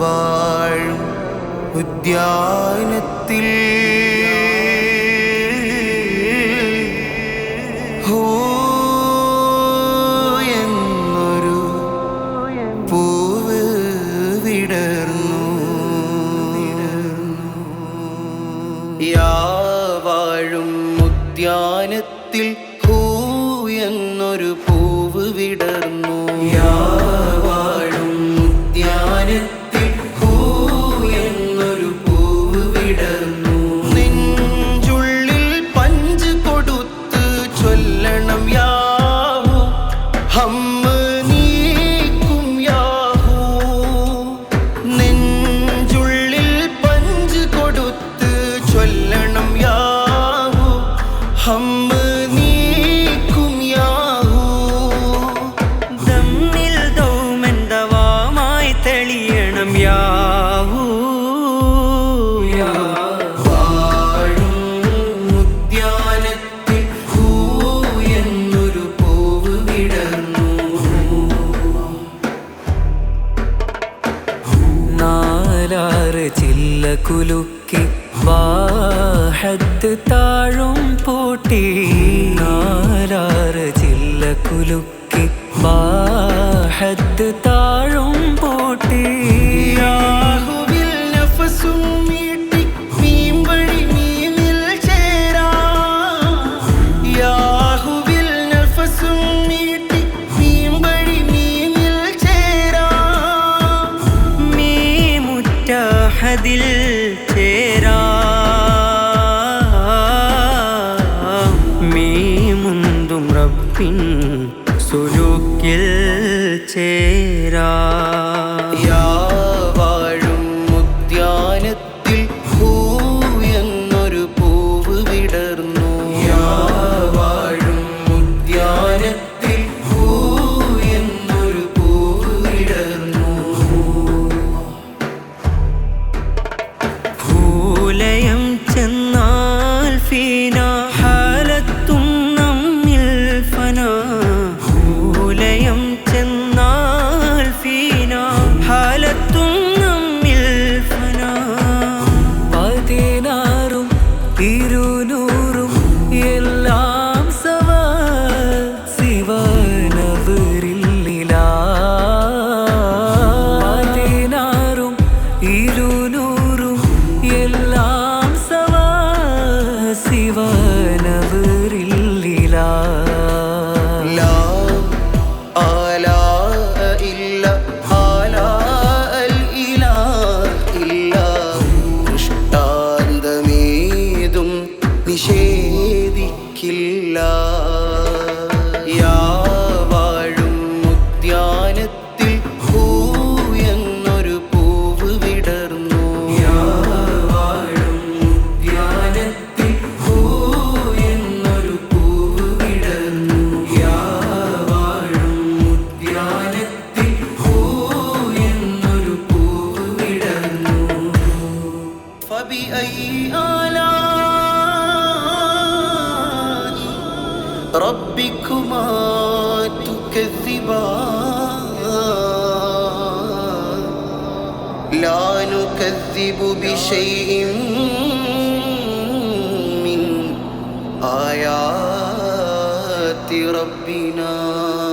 വാഴും ഉദ്യാനത്തിൽ എന്നൊരു പൂവ് വിടർന്നു. യാവാഴും ഉദ്യാനത്തിൽ ഹൂ എന്നൊരു പൂ കുലുക്കി വാഹത്ത് താഴും പൂട്ടി നാലാറ് ചില്ലകുലുക്കി വാഹത്ത് താ है दिल तेरा മീമുന്തും റബ്ബിൻ സുലൂക്കിൽ ചേരാ. علينا never ربكما تكذبان. لا نكذب بشيء من آيات ربنا.